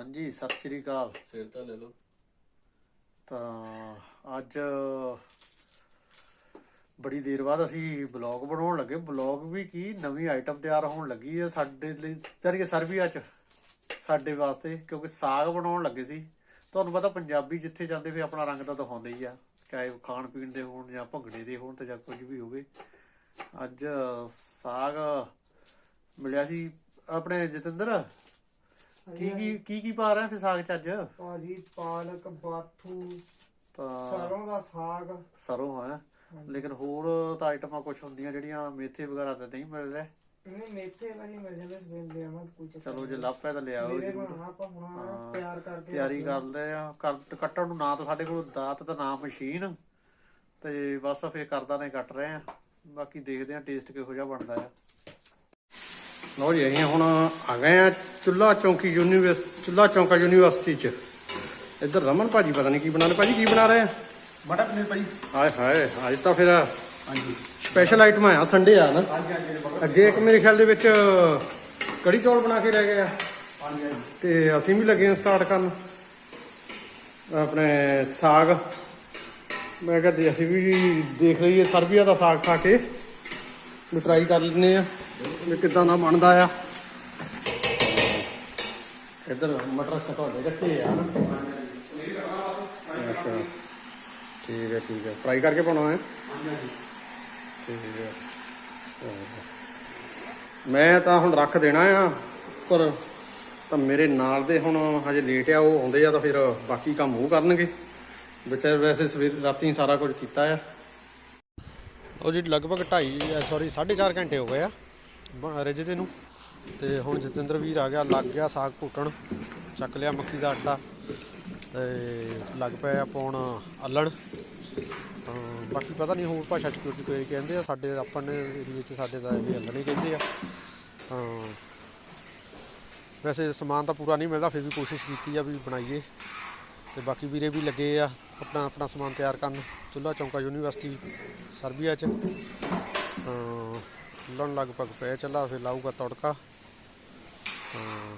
ਹਾਂਜੀ ਸਤਿ ਸ਼੍ਰੀ ਅਕਾਲ। ਸਿਰ ਤਾਂ ਲੈ ਲਓ। ਤਾਂ ਅੱਜ ਬੜੀ ਦੇਰ ਬਾਅਦ ਅਸੀਂ ਬਲੌਗ ਬਣਾਉਣ ਲੱਗੇ। ਬਲੌਗ ਵੀ ਕੀ ਨਵੀਂ ਆਈਟਮ ਤਿਆਰ ਹੋਣ ਲੱਗੀ ਹੈ ਸਾਡੇ ਲਈ। ਜਾਣੀ ਸਰਬੀਆ ਚ ਸਾਡੇ ਵਾਸਤੇ ਕਿਉਂਕਿ ਸਾਗ ਬਣਾਉਣ ਲੱਗੇ ਸੀ। ਤੁਹਾਨੂੰ ਪਤਾ ਪੰਜਾਬੀ ਜਿੱਥੇ ਜਾਂਦੇ ਫਿਰ ਆਪਣਾ ਰੰਗ ਤਾਂ ਦਿਖਾਉਂਦੇ ਹੀ ਆ। ਚਾਹੇ ਖਾਣ ਪੀਣ ਦੇ ਹੋਣ ਜਾਂ ਭੰਗੜੇ ਦੇ ਹੋਣ ਤੇ ਜਾਂ ਕੁਝ ਵੀ ਹੋਵੇ। ਅੱਜ ਸਾਗ ਮਿਲਿਆ ਸੀ ਆਪਣੇ ਜਤਿੰਦਰ। ਕੀ ਕੀ ਕੀ ਕੀ ਪਾ ਰਹੇ ਫਿਰ ਸਾਗ ਚ ਅੱਜ? ਭਾਜੀ ਪਾਲਕ ਬਾਥੂ ਤਾਂ ਸਰੋਂ ਦਾ ਸਾਗ। ਸਰੋਂ ਹੈ। ਲੇਕਿਨ ਹੋਰ ਤਾਂ ਆਈਟਮਾਂ ਕੁਝ ਹੁੰਦੀਆਂ ਜਿਹੜੀਆਂ ਮੇਥੇ ਵਗੈਰਾ ਤੇ ਨਹੀਂ ਮਿਲ ਰਹੇ? ਇਹਨੇ ਮੇਥੇ ਵਾਲੀ ਮਿਲ ਜਾਂਦੇ ਦੇ ਆਵਾਂ ਕੋਈ ਚੱਕਰ ਚਲੋ ਜੇ ਲੱਭਿਆ ਤਾਂ ਲਿਆਓ ਬਣਾਉਣਾ ਆਪਾਂ ਹੁਣ। ਤਿਆਰ ਕਰਕੇ ਤਿਆਰੀ ਕਰਦੇ ਆ। ਕੱਟ ਕੱਟਣ ਨੂੰ ਨਾ ਤਾਂ ਸਾਡੇ ਕੋਲ ਦਾਤ ਤੇ ਨਾ ਮਸ਼ੀਨ। ਤੇ ਬਸ ਫੇਰ ਕਰਦਾ ਨੇ ਕੱਟ ਰਹੇ ਆ। ਬਾਕੀ ਦੇਖਦੇ ਆ ਟੇਸਟ ਕਿਹੋ ਜਿਹਾ ਬਣਦਾ ਆ। ਲਓ ਜੀ ਅਸੀਂ ਹੁਣ ਆ ਗਏ ਆ ਚੁੱਲਾ ਚੌਂਕੀ ਯੂਨੀਵਰਸਿਟੀ ਚੁੱਲਾ ਚੌਂਕਾ ਯੂਨੀਵਰਸਿਟੀ ਚ। ਇੱਧਰ ਰਮਨ ਭਾਜੀ ਪਤਾ ਨਹੀਂ ਕੀ ਬਣਾ ਰਹੇ। ਭਾਜੀ ਕੀ ਬਣਾ ਰਹੇ? ਆ ਮਟਰ ਪਨੀਰ ਭਾਈ ਹਾਏ ਹਾਏ ਅੱਜ ਤਾਂ ਫਿਰ ਹਾਂਜੀ। ਸਪੈਸ਼ਲ ਆਈਟਮ ਆ ਸੰਡੇ ਆ ਨਾ। ਹਾਂਜੀ ਹਾਂਜੀ ਅੱਗੇ ਇੱਕ ਮੇਰੇ ਖਿਆਲ ਦੇ ਵਿੱਚ ਕੜੀ ਚੌਲ ਬਣਾ ਕੇ ਰਹਿ ਗਏ ਆ। ਹਾਂਜੀ ਤੇ ਅਸੀਂ ਵੀ ਲੱਗੇ ਆ ਸਟਾਰਟ ਕਰਨ। ਆਪਣੇ ਸਾਗ। ਮੈਂ ਕਿਹਾ ਦੇ- ਅਸੀਂ ਵੀ ਦੇਖ ਲਈਏ ਸਰਬੀਆ ਦਾ ਸਾਗ ਖਾ ਕੇ। ਵੀ ਟਰਾਈ ਕਰ ਲੈਂਦੇ ਆ। ਵੀ ਕਿੱਦਾਂ ਦਾ ਬਣਦਾ ਆ। ਇੱਧਰ ਮਟਰ ਛਟੋਲੇ ਰੱਖੇ ਆ। ਨਾ ਅੱਛਾ ਠੀਕ ਹੈ ਠੀਕ ਹੈ ਫਰਾਈ ਕਰਕੇ ਪਾਉਣਾ ਹੈ? ਠੀਕ ਹੈ ਮੈਂ ਤਾਂ ਹੁਣ ਰੱਖ ਦੇਣਾ ਆ ਪਰ ਤਾਂ ਮੇਰੇ ਨਾਲ ਦੇ ਹੁਣ ਹਜੇ ਲੇਟ ਆ ਉਹ ਆਉਂਦੇ ਆ ਤਾਂ ਫਿਰ ਬਾਕੀ ਕੰਮ ਉਹ ਕਰਨਗੇ। ਵਿਚਾਰ ਵੈਸੇ ਸਵੇਰ ਰਾਤੀ ਸਾਰਾ ਕੁਝ ਕੀਤਾ ਆ। ਉਹ ਜੀ ਲਗਭਗ 2.5 ਸੌਰੀ 4.5 ਘੰਟੇ ਹੋ ਗਏ ਆ। ਬ- ਰਿੱਝਦੇ ਨੂੰ। ਤੇ ਹੁਣ ਜਤਿੰਦਰ ਵੀਰ ਆ ਗਿਆ, ਲੱਗ ਗਿਆ ਸਾਗ ਘੁੱਟਣ। ਚੱਕ ਲਿਆ ਮੱਕੀ ਦਾ ਆਟਾ ਤੇ ਲੱਗ ਪਿਆ ਪਾਉਣ ਅੱਲਣ। ਤਾਂ ਬਾਕੀ ਪਤਾ ਨਹੀਂ ਹੋਰ ਭਾਸ਼ਾ ਚ ਕੁਝ ਕਹਿੰਦੇ ਆ, ਸਾਡੇ ਆਪਣੇ ਏਰੀਏ ਚ ਸਾਡੇ ਤਾਂ ਇਹ ਅੱਲਣ ਹੀ ਕਹਿੰਦੇ ਆ। ਤਾਂ ਵੈਸੇ ਸਮਾਨ ਤਾਂ ਪੂਰਾ ਨਹੀਂ ਮਿਲਦਾ, ਫਿਰ ਵੀ ਕੋਸ਼ਿਸ਼ ਕੀਤੀ ਆ ਵੀ ਬਣਾਈਏ। ਤੇ ਬਾਕੀ ਵੀਰੇ ਵੀ ਲੱਗੇ ਆ ਆਪਣਾ ਆਪਣਾ ਸਮਾਨ ਤਿਆਰ ਕਰਨ। ਚੁੱਲਾ ਚੌਂਕਾ ਯੂਨੀਵਰਸਿਟੀ, ਸਰਬੀਆ ਚ। ਤਾਂ ਲਣ ਲਗਭਗ ਪੈ ਚੱਲਾ, ਫਿਰ ਲਾਊਗਾ ਤੜਕਾ। ਤਾਂ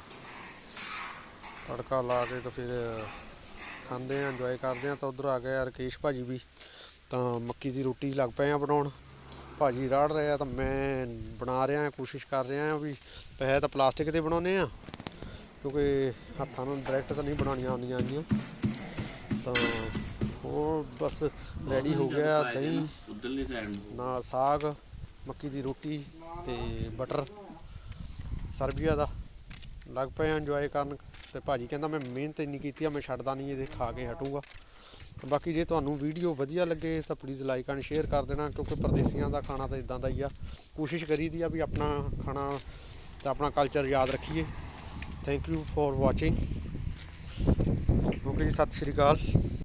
ਤੜਕਾ ਲਾ ਕੇ ਤਾਂ ਫਿਰ ਖਾਂਦੇ ਆ ਇੰਜੋਏ ਕਰਦੇ ਆ ਤਾਂ ਉਧਰ ਆ ਗਏ ਆ ਰਕੇਸ਼ ਭਾਜੀ ਵੀ। ਤਾਂ ਮੱਕੀ ਦੀ ਰੋਟੀ ਲੱਗ ਪਏ ਆ ਬਣਾਉਣ। ਭਾਜੀ ਰਾੜ ਰਹੇ ਆ ਤਾਂ ਮੈਂ ਬਣਾ ਰਿਹਾ, ਕੋਸ਼ਿਸ਼ ਕਰ ਰਿਹਾ ਆ ਵੀ ਪਹਿਲੇ ਤਾਂ ਪਲਾਸਟਿਕ ਦੇ ਬਣਾਉਨੇ ਆ ਕਿਉਂਕਿ ਹੱਥਾਂ ਨਾਲ ਡਾਇਰੈਕਟ ਤਾਂ ਨਹੀਂ ਬਣਾਉਣੀਆਂ ਆਉਂਦੀਆਂ ਆਉਂਦੀਆਂ ਤਾਂ ਉਹ ਬਸ ਰੈਡੀ ਹੋ ਗਿਆ ਦਹੀਂ ਉਧਰਲੀ ਨਾਲ ਸਾਗ। ਮੱਕੀ ਦੀ ਰੋਟੀ ਤੇ ਬਟਰ, ਸਰਬੀਆ ਦਾ। ਲੱਗ ਪਏ ਇੰਜੋਏ ਕਰਨ ਤੇ ਭਾਜੀ ਕਹਿੰਦਾ ਮੈਂ ਮਿਹਨਤ ਇੰਨੀ ਕੀਤੀ ਆ, ਮੈਂ ਛੱਡਦਾ ਨਹੀਂ, ਇਹਦੇ ਖਾ ਕੇ ਹਟੂਗਾ। ਬਾਕੀ ਜੇ ਤੁਹਾਨੂੰ ਵੀਡੀਓ ਵਧੀਆ ਲੱਗੇ ਤਾਂ ਪਲੀਜ਼ ਲਾਈਕ ਐਂਡ ਸ਼ੇਅਰ ਕਰ ਦੇਣਾ, ਕਿਉਂਕਿ ਪਰਦੇਸੀਆਂ ਦਾ ਖਾਣਾ ਤਾਂ ਇਦਾਂ ਦਾ ਹੀ ਆ। ਕੋਸ਼ਿਸ਼ ਕਰੀਦੀ ਆ ਵੀ ਆਪਣਾ ਖਾਣਾ ਤੇ ਆਪਣਾ ਕਲਚਰ ਯਾਦ ਰੱਖੀਏ। Thank you for watching okay ਜੀ, ਸਤਿ ਸ਼੍ਰੀ ਅਕਾਲ।